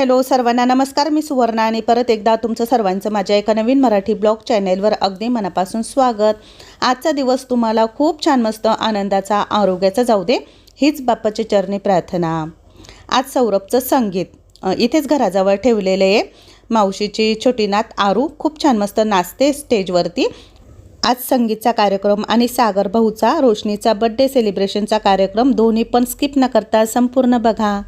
Hello सर्वांना नमस्कार मी सुवर्णा आणि परत एकदा तुमचं सर्वांचं माझ्या एका नवीन मराठी ब्लॉग चॅनेलवर अगदी मनापासून स्वागत. आजचा दिवस तुम्हाला खूप छान मस्त आनंदाचा आरोग्याचा जाऊ दे हीच बाप्पाची चरणी प्रार्थना. आज सौरभचं संगीत. इथेच घराजवळ ठेवलेले आहे. मावशीची छोटी नात आरू खूप छान मस्त नाचते स्टेजवरती. आज संगीतचा कार्यक्रम आणि सागर भाऊचा रोशनीचा बड्डे सेलिब्रेशनचा कार्यक्रम दोन्ही पण स्किप न करता संपूर्ण बघा.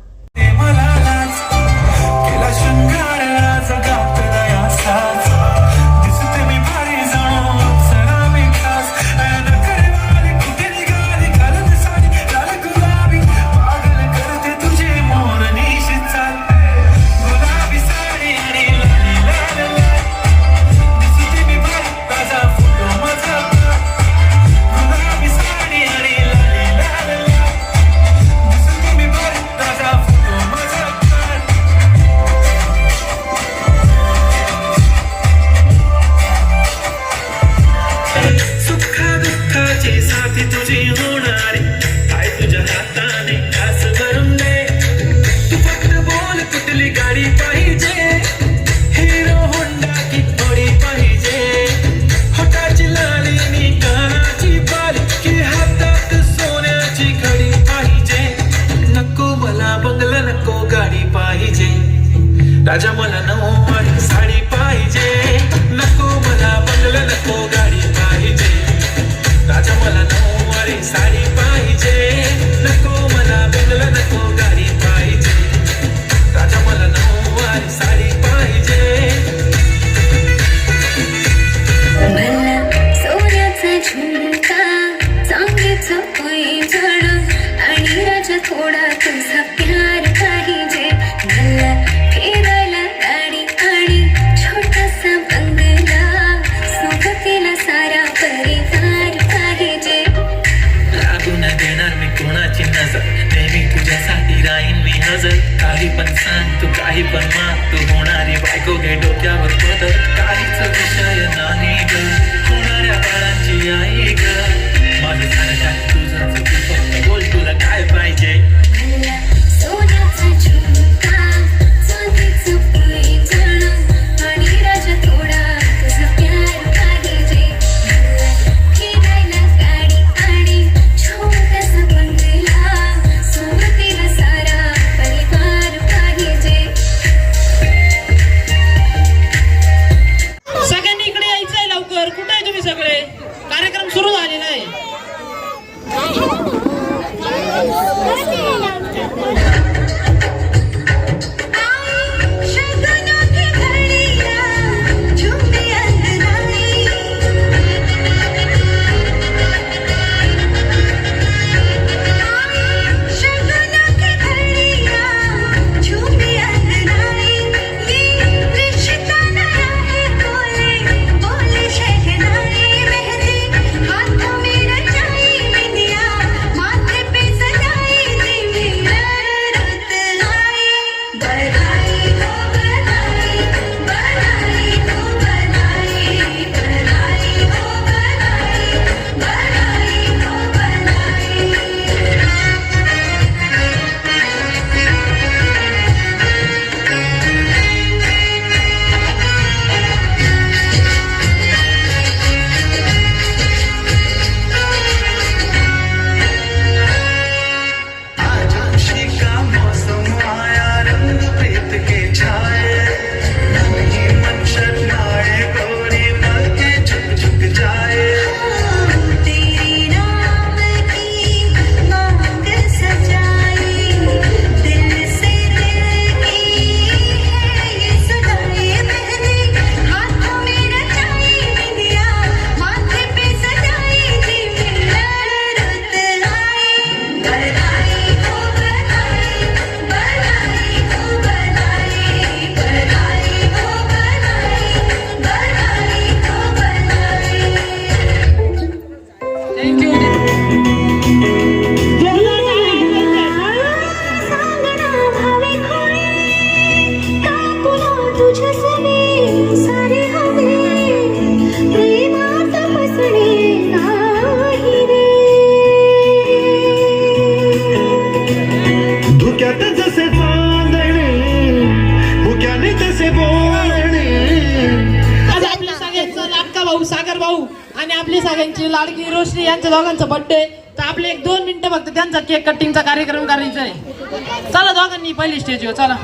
केक कटिंगचा कार्यक्रम करायचा आहे चला दोघांनी पहिली स्टेजवर चला.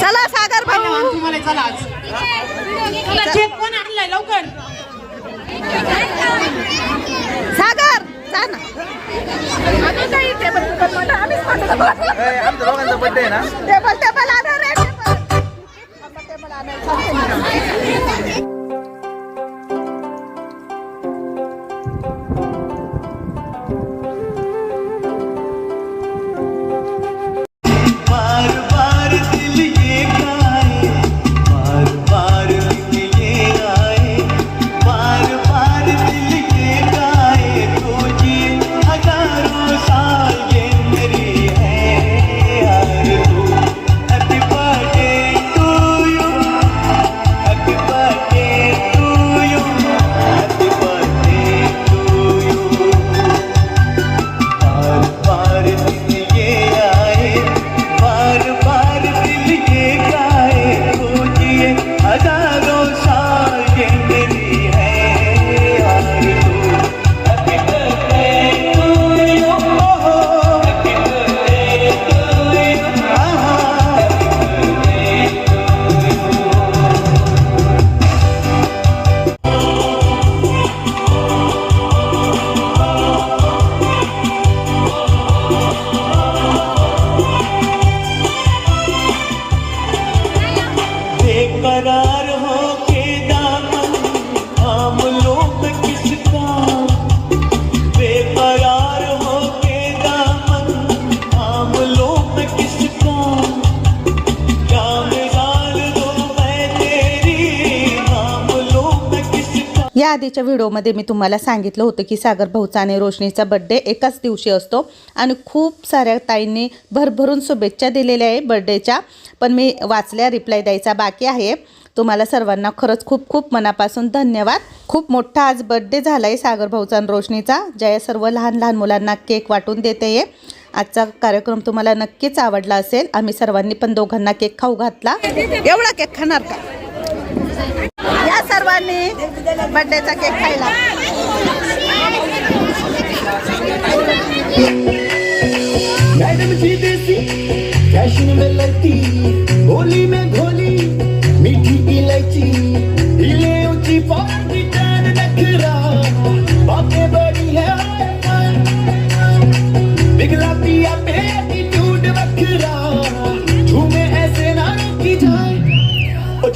चला सागर पहिलं भाऊ तुम्हाला चला आज. चला केक कोण आणलाय लवकर. सागर आमच्या दोघांचा आहे ना? टेबल टेबल आणा रे टेबल आणा para आधीच्या व्हिडिओमध्ये मी तुम्हाला सांगितलं होतं की सागर भाऊचा आणि रोशनीचा बड्डे एकाच दिवशी असतो आणि खूप साऱ्या ताईंनी भरभरून शुभेच्छा दिलेल्या आहे बड्डेच्या पण मी वाचल्या रिप्लाय द्यायचा बाकी आहे. तुम्हाला सर्वांना खरंच खूप खूप मनापासून धन्यवाद. खूप मोठा आज बड्डे झाला आहे सागर भाऊचा आणि रोशनीचा. ज्या सर्व लहान लहान मुलांना केक वाटून देते आहे आजचा कार्यक्रम तुम्हाला नक्कीच आवडला असेल. आम्ही सर्वांनी पण दोघांना केक खाऊ घातला. एवढा केक खाणार का? या सर्वांनी बर्थडेचा केक खायला. मैडम जी देसी, फ़ैशन में होली में घोली मीठी इलायची हिले ऊँची नखरा बड़ी है बिगला पिया पे वखरा झूमे ऐसे ना रोकी जाए ओ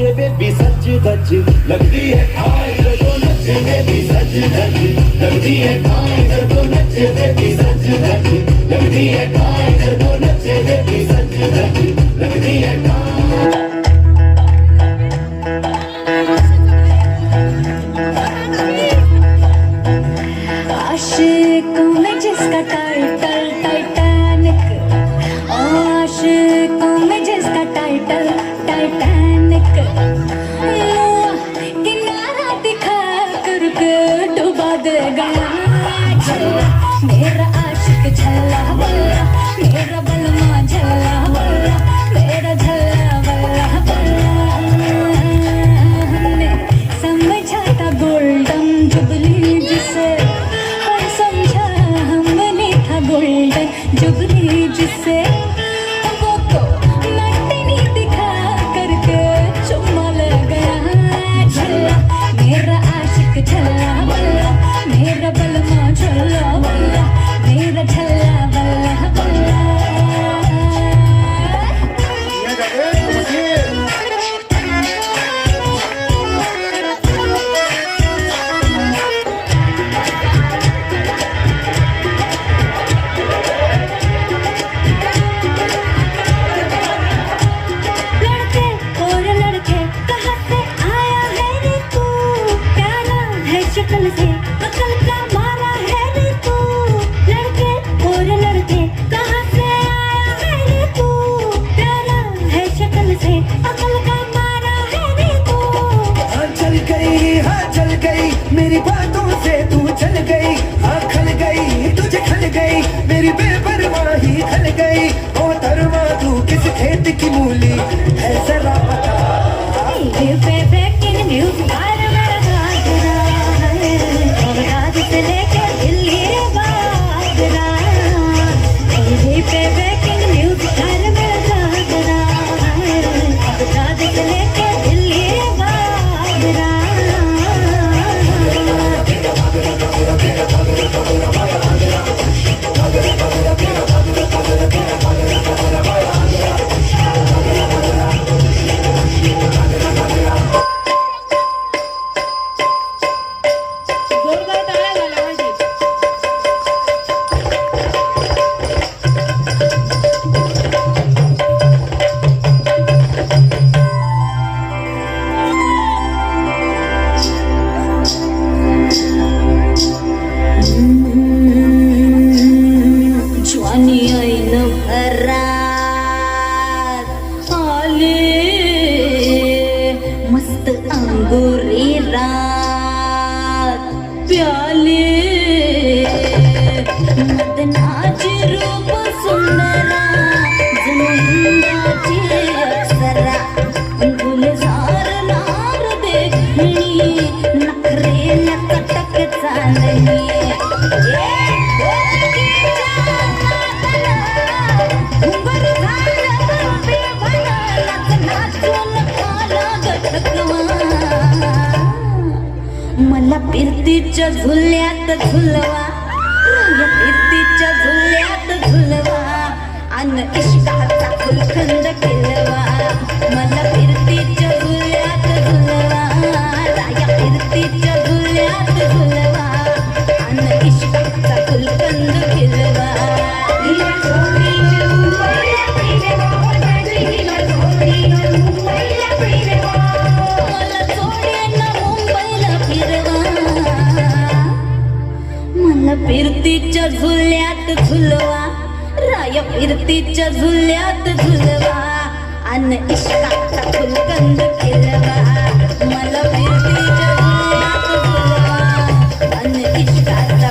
नचे बेबी सच धज लगती है खाए जदों नचे बेबी सच धज लगती है खाए जदों नचे बेबी सच धज लगती है खाए जदों नचे बेबी सच धज लगती है खाए. आशिकों गई। मेरी बेपरवाही खल गई। ओ धर्मा तू किस खेत की मूली? है जरा बता रिद्धीच्या झुल्यात झुलवा. रिद्धीच्या झुल्यात झुलवा. अन इश्काचा फुलखंड खिलवा मला फिरतीच्या झुल्यात झुलवा. राया फिरतीच्या झुल्यात झुलवा. अन इश्काचा फुलखंड खिलवा फिरतीच्या झुल्यात झुलवा. राय फिरतीच्या झुल्यात झुलवा. अन इश्काचा फुलकंद खेळवा मला फिरतीच्या झुल्यात झुलवा. अन इश्काचा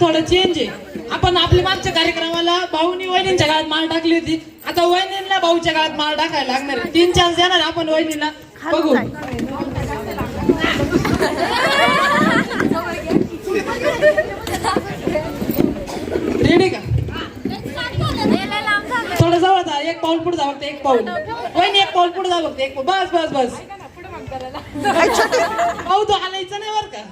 थोडं चेंज आहे. आपण आपल्या मागच्या कार्यक्रमाला भाऊनी वहिनींच्या काळात माळ टाकली होती. आता वहिनींना भाऊच्या काळात माळ टाकायला लागणार आहे. तीन चान्स देणार आपण वहिनीला बघू. रेडी का? थोडं जवळ जा. एक पाऊल पुढे जा फक्त एक पाऊल. वहिनी एक पाऊल पुढे जा फक्त एक. बस बस बस. भाऊ तो हालायचं नाही बर का?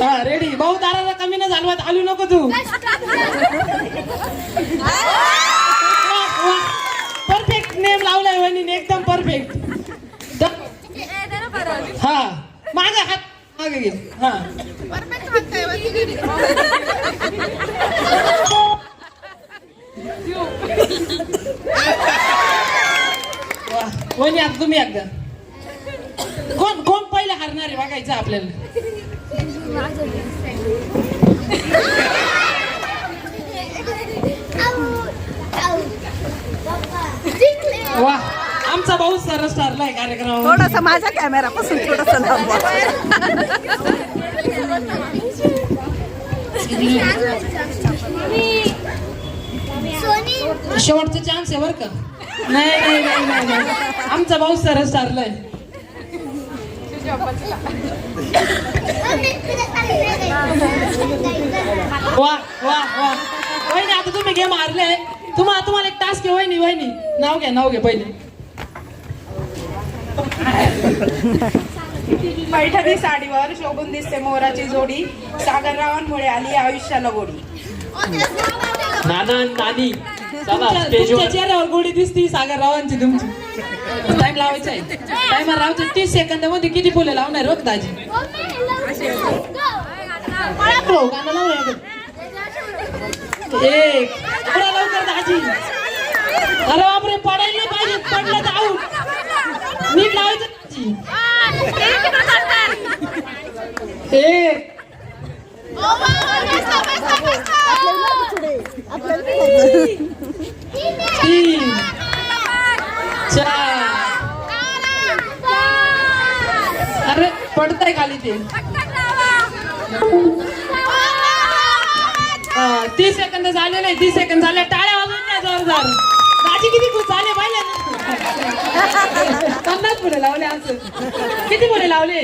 हा रेडी भाऊ दाराला कमी नाही झालवत आलू नको तू. परफेक्ट नेम लावलाय वहिनी एकदम परफेक्ट हा. मागे हात मागे घे. हा. वहिनी आता तुम्ही एकदा. कोण कोण पहिले हारणार आहे बघायचं आपल्याला? वा आमचा भाऊ सरस ठरलाय कार्यक्रमावर थोडासा माझ्या कॅमेरापासून थोडासा शेवटचा चान्स आहे बर का? नाही नाही नाही नाही नाही. आमचा भाऊ सरस ठरलाय वा वा वा. वहिनी आता तुम्ही गेम हारले तुम्हाला तुम्हाला एक टास्क आहे वहिनी वहिनी. नाव घ्या नाव घ्या पहिले. पैठणी साडीवर शोभून दिसते मोराची जोडी. सागररावांमुळे आली आयुष्याला गोडी. नाना नानी चला तुमच्या चेहऱ्यावर गोडी दिसती सागर रावांची तुमची. टाइम लावायचा आहे. टाइमर लावायचं तीस सेकंदामध्ये किती फुले लावणार रोख दाजी? हो, गाणं लाव रे. एक. थोडा लवकर दाजी. अरे बापरे पडायला पाहिजे. पडलं तर आऊट नीट लावायचं दाजी. एक. तीन. चार अरे पडताय खाली ते. तीस सेकंद झाले नाही तीस सेकंद झाले. टाळ्या वाजून द्या जोरदार. दाजी किती खुश झाले पाहिले ना? पन्नास पुढे लावले असं किती पुढे लावले?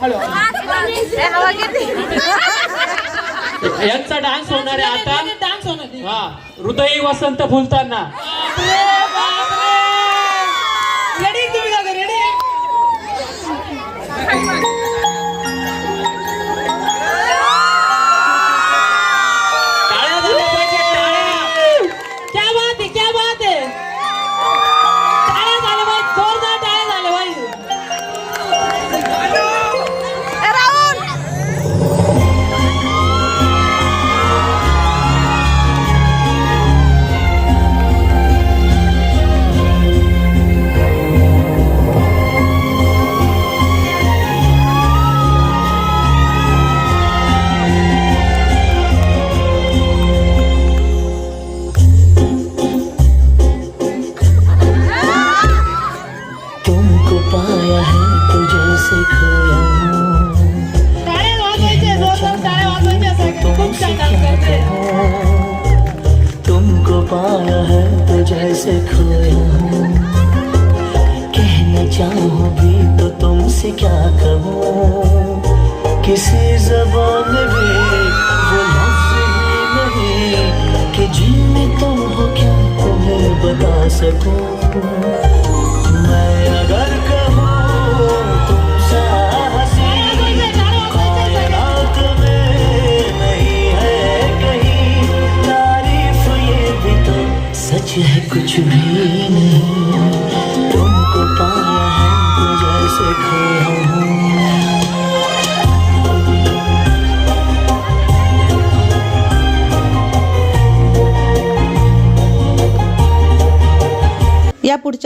हॅलो. यांचा डान्स होणार आहे आता. डान्स होणार. हा हृदय वसंत फुलताना. se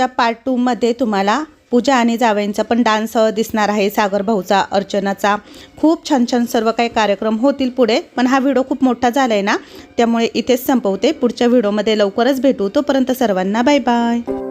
आजच्या पार्ट टूमध्ये तुम्हाला पूजा आणि जावयांचा पण डान्स दिसणार आहे. सागर भाऊचा अर्चनाचा. खूप छान छान सर्व काही कार्यक्रम होतील पुढे. पण हा व्हिडिओ खूप मोठा झाला आहे ना त्यामुळे इथेच संपवते. पुढच्या व्हिडिओमध्ये लवकरच भेटू. तोपर्यंत सर्वांना बाय बाय